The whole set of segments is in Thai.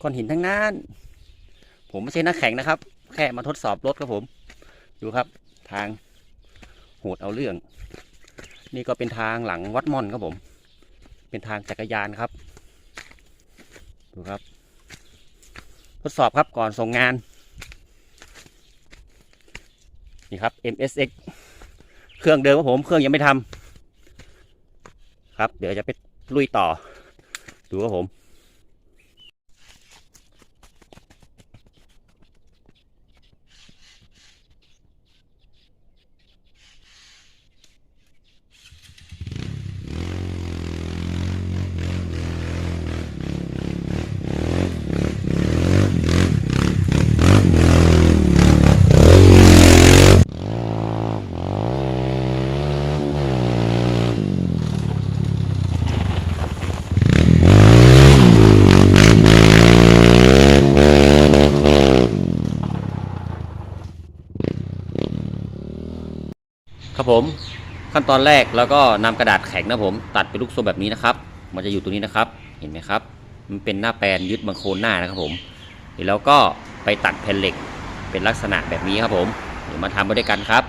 ครับก้อนหินทั้งนั้น ผมไม่ใช่นักแข่งนะครับ แค่มาทดสอบรถครับผม ดูครับ ทางโหดเอาเรื่อง นี่ก็เป็นทางหลังวัดม่อนครับผม เป็นทางจักรยานครับ ดูครับ ทดสอบครับก่อนส่งงาน นี่ครับ MSX เครื่องเดิมครับผม เครื่องยังไม่ทำครับ เดี๋ยวจะไปลุยต่อ ดูครับผม ครับผมขั้น ตอนแรกแล้วก็นำกระดาษแข็งนะผม ตัดเป็นลูกทรงแบบนี้นะครับ มันจะอยู่ตรงนี้นะครับ เห็นไหมครับ มันเป็นหน้าแปลนยึดบังโคนหน้านะครับผมแล้วก็ไปตัดแผ่นเหล็กเป็นลักษณะแบบนี้ครับผม เดี๋ยวมาทำไปด้วยกันครับ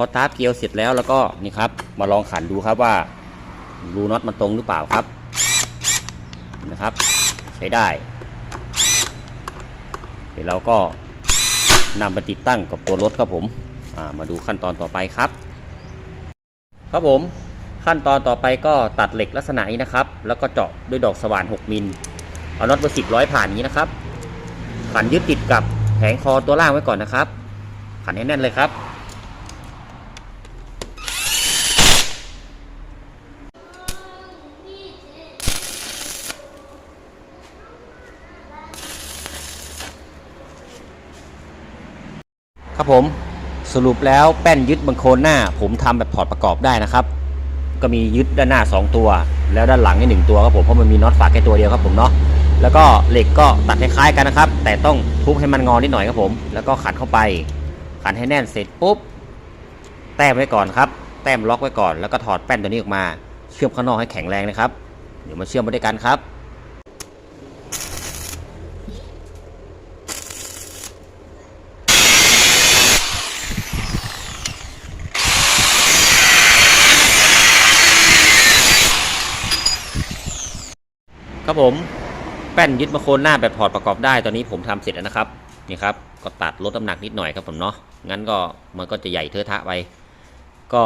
พอตาร์เกลียวเสร็จแล้วแล้วก็นี่ครับ มาลองขันดูครับว่ารูน็อตมันตรงหรือเปล่าครับนะครับ ใช้ได้เดี๋ยวเราก็นำไปติดตั้งกับตัวรถครับผมามาดูขั้นตอนต่อไปครับ ครับผมขั้นตอนต่อไปก็ตัดเหล็กลักษณะนี้นะครับ แล้วก็เจาะด้วยดอกสว่าน 6 มิลเอาน็อตเบอร์สิบร้อยผ่านนี้นะครับขันยึดติดกับแผงคอตัวล่างไว้ก่อนนะครับ ขันให้แน่นเลยครับ ผมสรุปแล้วแป้นยึดบังโคลนหน้า ผมทำแบบถอดประกอบได้นะครับ ก็มียึดด้านหน้า 2 ตัว แล้วด้านหลังนี่หนึ่งตัวครับผมเพราะมันมีน็อตฝาแค่ตัวเดียวครับผมเนาะแล้วก็เหล็กก็ตัดคล้ายๆกันนะครับ แต่ต้องทุบให้มันงอนิดหน่อยครับผม แล้วก็ขันเข้าไป ขันให้แน่นเสร็จปุ๊บแต้มไว้ก่อนครับ แต้มล็อกไว้ก่อนแล้วก็ถอดแป้นตัวนี้ออกมา เชื่อมข้างนอกให้แข็งแรงนะครับ เดี๋ยวมาเชื่อมมาด้วยกันครับ ผม แป้นยึดมาโคนหน้าแบบถอดประกอบได้ ตอนนี้ผมทำเสร็จแล้วนะครับ นี่ครับ ก็ตัดลดน้ำหนักนิดหน่อยครับผมเนาะ งั้นก็มันก็จะใหญ่เทอะทะไป ก็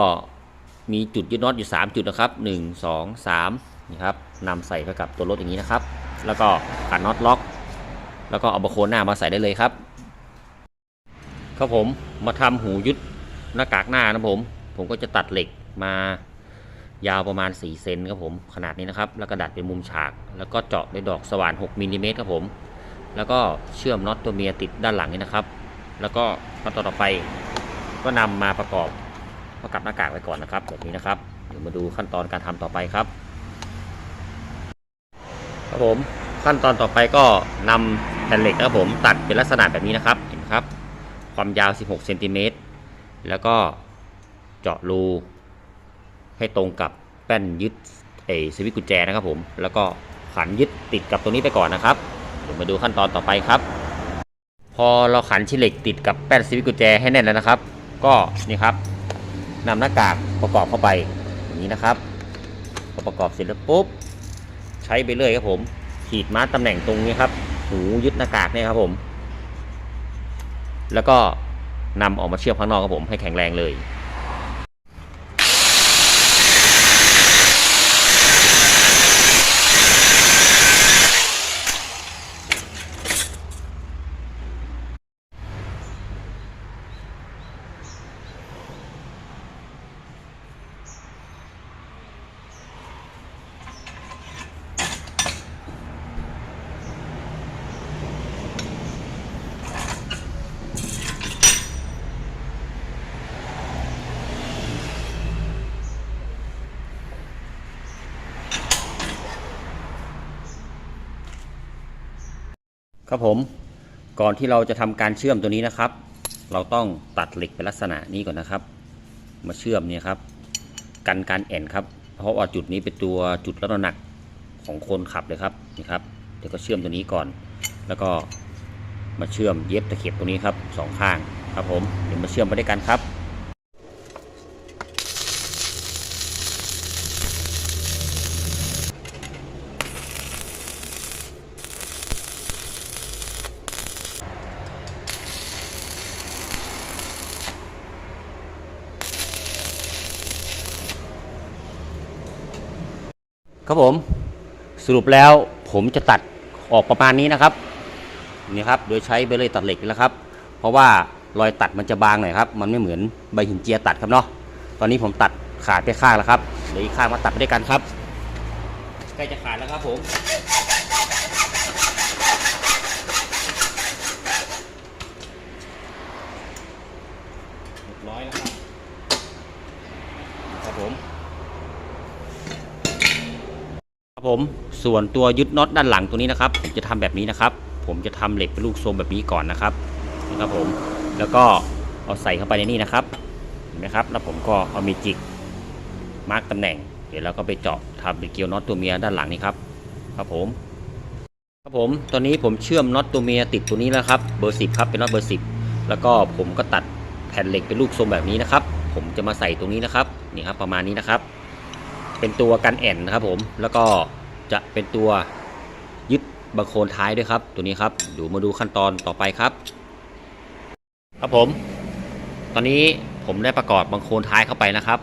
มีจุดยึดน็อตอยู่ 3 จุดนะครับ 1 2 3นี่ครับนำใส่เข้ากับตัวรถอย่างนี้นะครับ แล้วก็ขันน็อตล็อก แล้วก็เอาบะโคนหน้ามาใส่ได้เลยครับ ครับผม มาทำหูยึดหน้ากากหน้านะผม ผมก็จะตัดเหล็กมา ยาวประมาณ 4 เซนครับผมขนาดนี้นะครับ แล้วก็ดัดเป็นมุมฉาก แล้วก็เจาะด้วยดอกสว่าน6มิลลิเมตรครับผม แล้วก็เชื่อมน็อตตัวเมียติดด้านหลังนี้นะครับ แล้วก็ขั้นตอนต่อไปก็นำมาประกอบประกับหน้ากากไว้ก่อนนะครับ แบบนี้นะครับ เดี๋ยวมาดูขั้นตอนการทำต่อไปครับ ครับผมขั้นตอนต่อไปก็นำแผ่นเหล็กนะครับผมตัดเป็นลักษณะแบบนี้นะครับเห็นไหมครับ ความยาว 16 เซนติเมตรแล้วก็เจาะรู ให้ตรงกับแป้นยึดเอสวิตกุญแจนะครับผมแล้วก็ขันยึดติดกับตรงนี้ไปก่อนนะครับเดี๋ยวมาดูขั้นตอนต่อไปครับ พอเราขันชิ้นเหล็กติดกับแป้นสวิตกุญแจให้แน่นแล้วนะครับ ก็นี่ครับนำหน้ากากประกอบเข้าไปอย่างนี้นะครับพอประกอบเสร็จแล้วปุ๊บใช้ไปเรื่อยครับผม ขีดมาร์กตำแหน่งตรงนี้ครับหูยึดหน้ากากเนี่ยครับผม แล้วก็นำออกมาเชื่อมข้างนอกครับผมให้แข็งแรงเลย ครับผมก่อนที่เราจะทำการเชื่อมตัวนี้นะครับ เราต้องตัดเหล็กเป็นลักษณะนี้ก่อนนะครับ มาเชื่อมเนี่ยครับ กันการแอนครับ เพราะว่าจุดนี้เป็นตัวจุดรับน้ำหนักของคนขับเลยครับนี่ครับเดี๋ยวก็เชื่อมตัวนี้ก่อน แล้วก็มาเชื่อมเย็บตะเข็บตรงนี้ครับสองข้างครับผมเดี๋ยวมาเชื่อมไปด้วยกันครับ ครับผมสรุปแล้วผมจะตัดออกประมาณนี้นะครับนี่ครับโดยใช้เบลเลยตัดเหล็กแล้วครับ เพราะว่ารอยตัดมันจะบางหน่อยครับ มันไม่เหมือนใบหินเจียตัดครับเนาะตอนนี้ผมตัดขาดไปข้างแล้วครับเหลืออีกข้างมาตัดไปด้วยกันครับ ใกล้จะขาดแล้วครับผมเรียบร้อยแล้วครับครับผม ครับ ผมส่วนตัวยึดน็อตด้านหลังตัวนี้นะครับ จะทำแบบนี้นะครับ ผมจะทำเหล็กเป็นลูกทรงแบบนี้ก่อนนะครับนะครับผมแล้วก็เอาใส่เข้าไปในนี่นะครับเห็นไหมครับ แล้วผมก็เอามีจิกมาร์กตำแหน่ง เดี๋ยวเราก็ไปเจาะทำเป็นเกลียวน็อตตัวเมียด้านหลังนี้ครับครับผม ครับผมตอนนี้ผมเชื่อมน็อตตัวเมียติดตัวนี้แล้วครับเบอร์สิบครับเป็นน็อตเบอร์สิบแล้วก็ผมก็ตัดแผ่นเหล็กเป็นลูกทรงแบบนี้นะครับ ผมจะมาใส่ตรงนี้นะครับนี่ครับประมาณนี้นะครับ เป็นตัวกันแอนนะครับผมแล้วก็จะเป็นตัวยึดบังโคลนท้ายด้วยครับ ตัวนี้ครับดูมาดูขั้นตอนต่อไปครับ ครับผม ตอนนี้ผมได้ประกอบบังโคลนท้ายเข้าไปนะครับ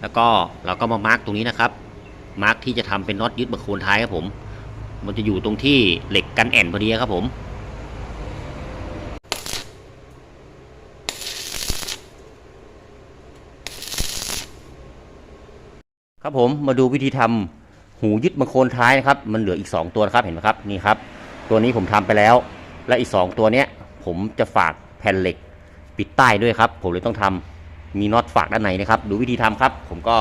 แล้วก็เราก็มามาร์กตรงนี้นะครับ มาร์กที่จะทำเป็นน็อตยึดบังโคลนท้ายครับผม มันจะอยู่ตรงที่เหล็กกันแอนพอดีครับผม ครับผมมาดูวิธีทำหูยึดบังโคนท้ายนะครับ มันเหลืออีก 2 ตัวนะครับเห็นไหมครับนี่ครับ ตัวนี้ผมทำไปแล้ว และอีก 2 ตัวเนี้ยผมจะฝากแผ่นเหล็ก ปิดใต้ด้วยครับ ผมเลยต้องทำมีน็อตฝากด้านในนะครับ ดูวิธีทำครับ ผมก็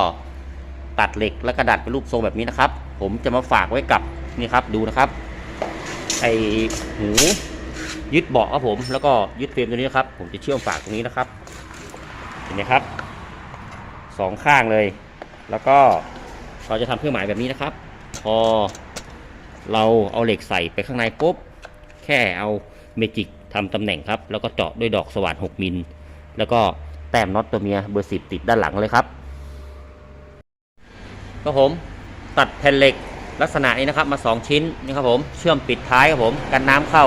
ตัดเหล็กและกระดาษเป็นรูปทรงแบบนี้นะครับ ผมจะมาฝากไว้กับนี่ครับดูนะครับไอหูยึดเบาะครับผม แล้วก็ยึดเฟรมตัวนี้นครับ ผมจะเชื่อมฝากตรงนี้นะครับ เห็นไหมครับสองข้างเลย แล้วก็เราจะทำเครื่องหมายแบบนี้นะครับ พอเราเอาเหล็กใส่ไปข้างในปุ๊บ แค่เอาเมจิกทำตำแหน่งครับ แล้วก็เจาะด้วยดอกสว่าน 6 มิล แล้วก็แต้มน็อตตัวเมียเบอร์10ติดด้านหลังเลยครับ ก็ผมตัดแผ่นเหล็กลักษณะนี้นะครับมา 2 ชิ้นนี่ครับผม เชื่อมปิดท้ายครับผม กันน้ำเข้า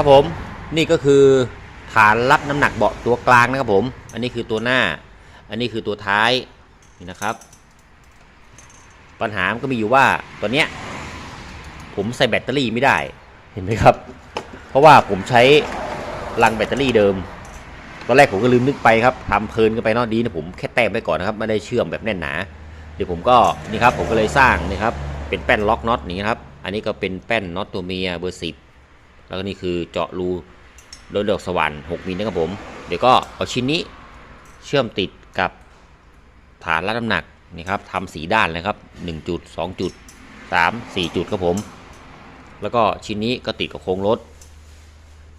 ครับผมนี่ก็คือฐานรับน้ำหนักเบาะตัวกลางนะครับผม อันนี้คือตัวหน้า อันนี้คือตัวท้ายนี่นะครับ ปัญหามันก็มีอยู่ว่าตัวเนี้ยผมใส่แบตเตอรี่ไม่ได้เห็นไหมครับ เพราะว่าผมใช้ลังแบตเตอรี่เดิมตอนแรกผมก็ลืมนึกไปครับทำเพลินกันไปเนอะดีนะผมแค่แต้มไปก่อนนะครับไม่ได้เชื่อมแบบแน่นหนาเดี๋ยวผมก็นี่ครับผมก็เลยสร้างนี่ครับเป็นแป้นล็อกน็อตนี้ครับอันนี้ก็เป็นแป้นน็อตตัวเมียเบอร์สิบ แล้วก็นี่คือเจาะรูโดยดอกสว่าน6มิลนะครับผม เดี๋ยวก็เอาชิ้นนี้เชื่อมติดกับฐานรับน้ำหนักนี่ครับทำสีด้านเลยครับ 1 จุด 2 จุด 3 4 จุดครับผม แล้วก็ชิ้นนี้ก็ติดกับโครงรถ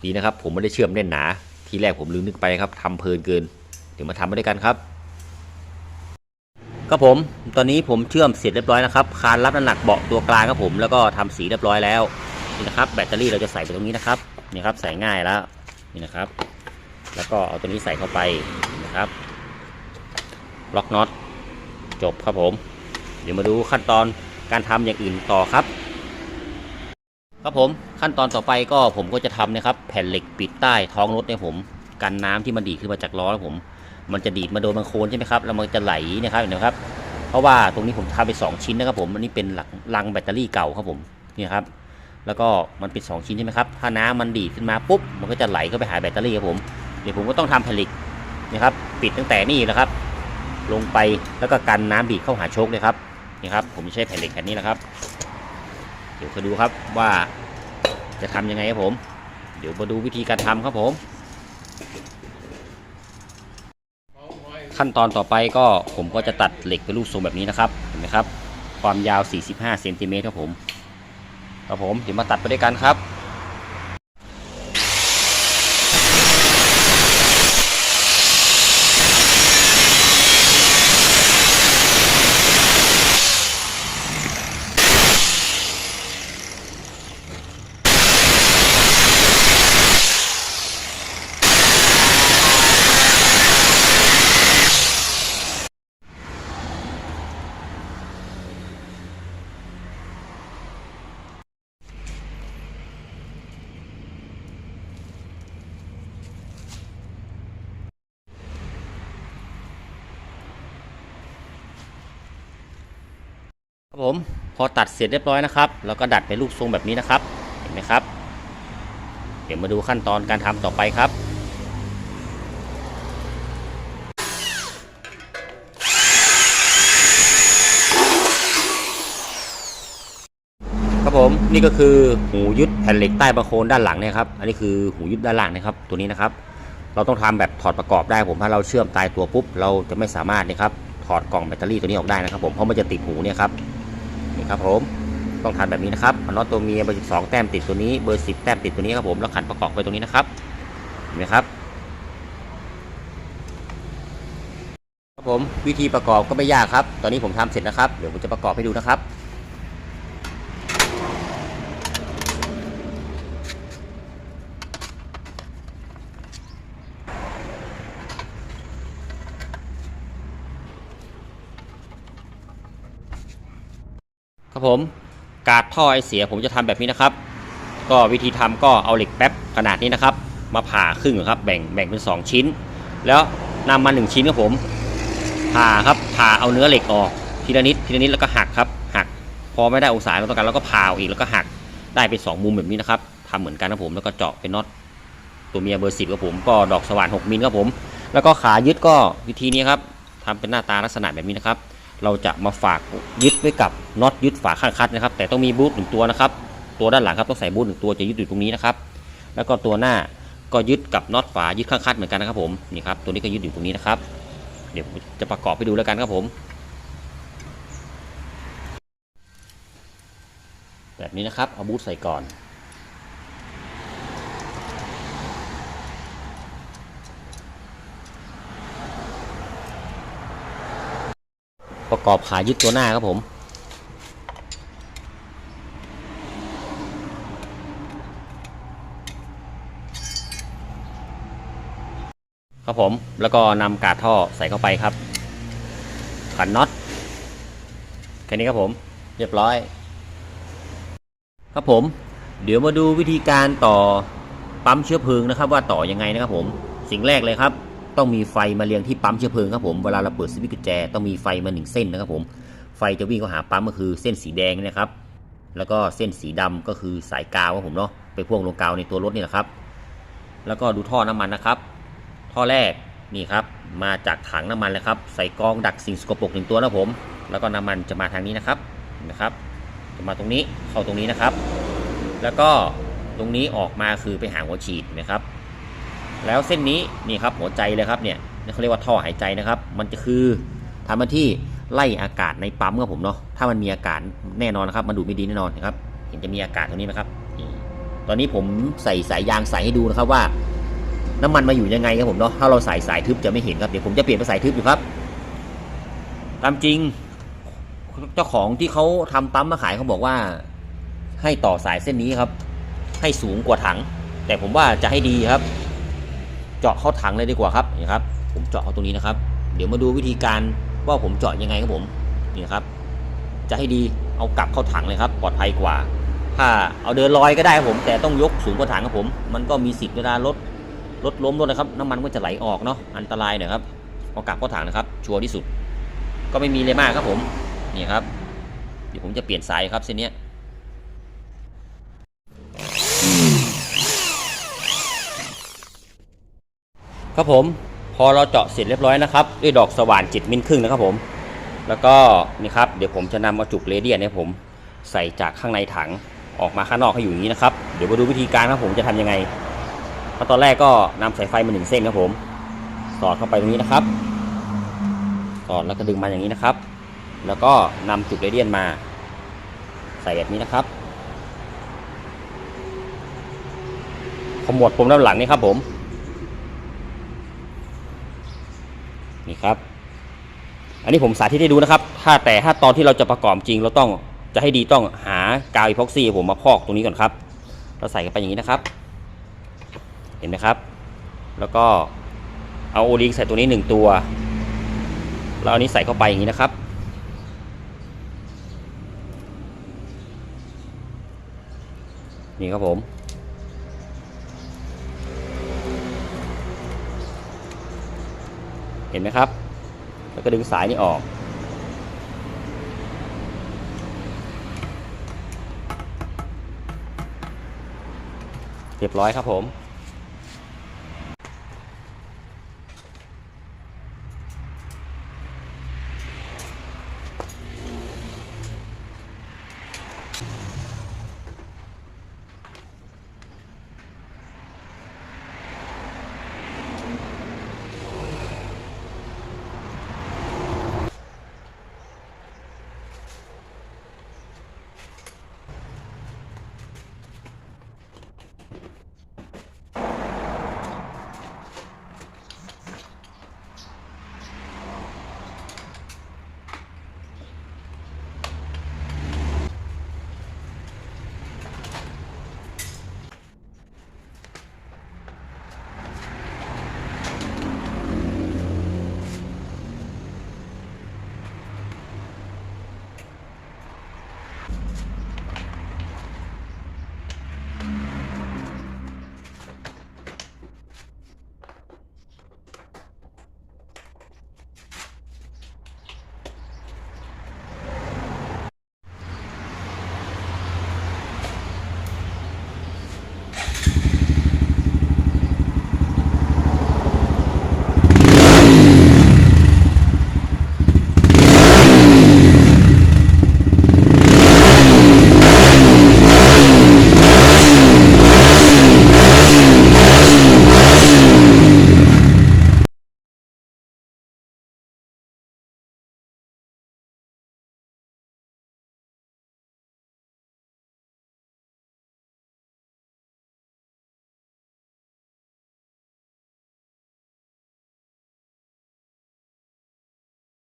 ดีนะครับ ผมไม่ได้เชื่อมแน่นหนา ทีแรกผมลืมนึกไปครับทำเพลินเกิน เดี๋ยวมาทำมาด้วยกันครับครับผม ตอนนี้ผมเชื่อมเสร็จเรียบร้อยนะครับ คานรับน้ำหนักเบาะตัวกลางครับผม แล้วก็ทำสีเรียบร้อยแล้ว นี่นะครับ แบตเตอรี่เราจะใส่ไปตรงนี้นะครับนี่ครับใส่ง่ายแล้วนี่นะครับ แล้วก็เอาตัวนี้ใส่เข้าไปนะครับล็อกน็อตจบครับผม เดี๋ยวมาดูขั้นตอนการทำอย่างอื่นต่อครับ ครับผมขั้นตอนต่อไปก็ผมก็จะทำนะครับ แผ่นเหล็กปิดใต้ท้องรถเนี่ยผมกันน้ำที่มันดีขึ้นมาจากล้อครับผม มันจะดีดมาโดนบางโคนใช่ไหมครับแล้วมันจะไหลนะครับเห็นไหมครับ เพราะว่าตรงนี้ผมทำไปสองชิ้นนะครับผมอันนี้เป็นหลังลังแบตเตอรี่เก่าครับผมนี่ครับ แล้วก็มันเป็น 2 ชิ้นใช่ไหมครับ ถ้าน้ำมันดีดขึ้นมาปุ๊บ มันก็จะไหลเข้าไปหาแบตเตอรี่ครับผม เดี๋ยวผมก็ต้องทำผลิตนะครับ ปิดตั้งแต่นี่นะครับ ลงไปแล้วก็กันน้ำดีดเข้าหาโชคเลยครับ นี่ครับ ผมใช้แผ่นเหล็กแผ่นนี้แหละครับ เดี๋ยวมาดูครับว่าจะทำยังไงครับผม เดี๋ยวมาดูวิธีการทำครับผมขขั้นตอนต่อไปก็ผมก็จะตัดเหล็กเป็นรูปทรงแบบนี้นะครับ เห็นไหมครับ ความยาว 45เซนติเมตรครับผม ครับผมเดี๋ยวมาตัดไปด้วยกันครับ ผม พอตัดเสร็จเรียบร้อยนะครับแล้วก็ดัดเป็นรูปทรงแบบนี้นะครับ เห็นไหมครับ เดี๋ยวมาดูขั้นตอนการทำต่อไปครับครับผมนี่ก็คือหูยึดแผ่นเหล็กใต้ประโคนด้านหลังเนี่ยครับอันนี้คือหูยึดด้านล่างนะครับตัวนี้นะครับ เราต้องทำแบบถอดประกอบได้ผมถ้าเราเชื่อมตายตัวปุ๊บเราจะไม่สามารถนะครับถอดกล่องแบตเตอรี่ตัวนี้ออกได้นะครับผมเพราะมันจะติดหูเนี่ยครับ ครับผมต้องขันแบบนี้นะครับน็อตตัวเมียเบอร์สองแต้มติดตัวนี้เบอร์สิบแต้มติดตัวนี้ครับผมแล้วขันประกอบไปตรงนี้นะครับเห็นไหมครับครับผมวิธีประกอบก็ไม่ยากครับ ตอนนี้ผมทำเสร็จนะครับเดี๋ยวผมจะประกอบให้ดูนะครับ ครับผมกาดท่อไอเสียผมจะทำแบบนี้นะครับ ก็วิธีทำก็เอาเหล็กแป๊บขนาดนี้นะครับ มาผ่าครึ่งครับแบ่งแบ่งเป็น 2 ชิ้น แล้วนำมา 1 ชิ้นครับผมผ่าครับผ่าเอาเนื้อเหล็กออกทีละนิดทีละนิดแล้วก็หักครับหัก พอไม่ได้องศาเราต้องการเราก็ผ่าวอีกแล้วก็หักได้เป็น2มุมแบบนี้นะครับทำเหมือนกันครับผมแล้วก็เจาะเป็นน็อตตัวเมียเบอร์สิบครับผมก็ดอกสว่าน6มิลครับผม แล้วก็ขายึดก็วิธีนี้ครับทำเป็นหน้าตาลักษณะแบบนี้นะครับ เราจะมาฝากยึดไว้กับน็อตยึดฝาข้างคัดนะครับ แต่ต้องมีบูทหนึ่งตัวนะครับ ตัวด้านหลังครับต้องใส่บูทหนึ่งตัวจะยึดอยู่ตรงนี้นะครับ แล้วก็ตัวหน้าก็ยึดกับน็อตฝายึดข้างคัดเหมือนกันนะครับผมนี่ครับตัวนี้ก็ยึดอยู่ตรงนี้นะครับ เดี๋ยวจะประกอบไปดูแล้วกันครับผม แบบนี้นะครับเอาบูทใส่ก่อน ประกอบขายึดตัวหน้าครับผม ครับผมแล้วก็นำกาดท่อใส่เข้าไปครับ ขันน็อตแค่นี้ครับผมเรียบร้อย ครับผม เดี๋ยวมาดูวิธีการต่อปั๊มเชื้อเพลิงนะครับ ว่าต่อยังไงนะครับผมสิ่งแรกเลยครับ ต้องมีไฟมาเรียงที่ปั๊มเชื้อเพลิงครับผมเวลาเราเปิดสวิตช์กุญแจต้องมีไฟมาหนึ่งเส้นนะครับผมไฟจะวิ่งเข้าหาปั๊มก็คือเส้นสีแดงนะครับ แล้วก็เส้นสีดำก็คือสายกาวครับผมเนาะไปพ่วงลงกาวในตัวรถนี่แหละครับ แล้วก็ดูท่อน้ำมันนะครับ ท่อแรกนี่ครับมาจากถังน้ำมันเลยครับใส่กองดักสิ่งสกปรกหนึ่งตัวนะผม แล้วก็น้ำมันจะมาทางนี้นะครับนไหมครับจะมาตรงนี้เข้าตรงนี้นะครับ แล้วก็ตรงนี้ออกมาคือไปหาหัวฉีดนะครับ แล้วเส้นนี้นี่ครับหัวใจเลยครับเนี่ยเขาเรียกว่าท่อหายใจนะครับ มันจะคือทำหน้าที่ไล่อากาศในปั๊มครับผมเนาะถ้ามันมีอากาศแน่นอนนะครับ มันดูดไม่ดีแน่นอนนะครับ เห็นจะมีอากาศตรงนี้นะครับตอนนี้ผมใส่สายยางใส่ให้ดูนะครับว่า น้ำมันมาอยู่ยังไงครับผมเนาะถ้าเราใส่สายทึบจะไม่เห็นครับเดี๋ยวผมจะเปลี่ยนเป็นสายทึบอยู่ครับ ตามจริง เจ้าของที่เขาทำปั๊มมาขายเขาบอกว่า ให้ต่อสายเส้นนี้ครับ ให้สูงกว่าถัง แต่ผมว่าจะให้ดีครับ เจาะเข้าถังเลยดีกว่าครับนี่ครับ ผมเจาะเข้าตรงนี้นะครับ เดี๋ยวมาดูวิธีการว่าผมเจาะยังไงครับผมนี่ครับ จะให้ดีเอากลับเข้าถังเลยครับปลอดภัยกว่า ถ้าเอาเดินลอยก็ได้ครับผม แต่ต้องยกสูงกว่าถังครับผม มันก็มีสิทธิ์เวลารถรถล้มรถนะครับน้ำมันก็จะไหลออกเนาะอันตรายหน่อยครับเอากลับเข้าถังนะครับ ชัวร์ที่สุด ก็ไม่มีเลยมากครับผมนี่ครับเดี๋ยวผมจะเปลี่ยนสายครับเส้นนี้ ครับผมพอเราเจาะเสร็จเรียบร้อยนะครับด้วยดอกสว่านจิตมิลครึ่งนะครับผม แล้วก็นี่ครับเดี๋ยวผมจะนำเอาจุกเรเดียนเนี่ยผมใส่จากข้างในถังออกมาข้างนอกให้อยู่อย่างนี้นะครับเดี๋ยวมาดูวิธีการครับผมจะทำยังไงเพราะตอนแรกก็นำสายไฟมาหนึ่งเส้นครับผม สอดเข้าไปตรงนี้นะครับ สอดแล้วก็ดึงมาอย่างนี้นะครับ แล้วก็นำจุกเรเดียนมา ใส่แบบนี้นะครับขมวดปมด้านหลังนี่ครับผม นี่ครับ อันนี้ผมสาธิตให้ดูนะครับ ถ้าแต่ถ้าตอนที่เราจะประกอบจริง เราต้องจะให้ดีต้องหากาวอีพ็อกซี่ผมมาพอกตรงนี้ก่อนครับ เราใส่กันไปอย่างนี้นะครับ เห็นไหมครับ แล้วก็เอาโอลิงใส่ตัวนี้หนึ่งตัว แล้วเอานี้ใส่เข้าไปอย่างนี้นะครับ นี่ครับผม เห็นไหมครับ แล้วก็ดึงสายนี้ออก เรียบร้อยครับผม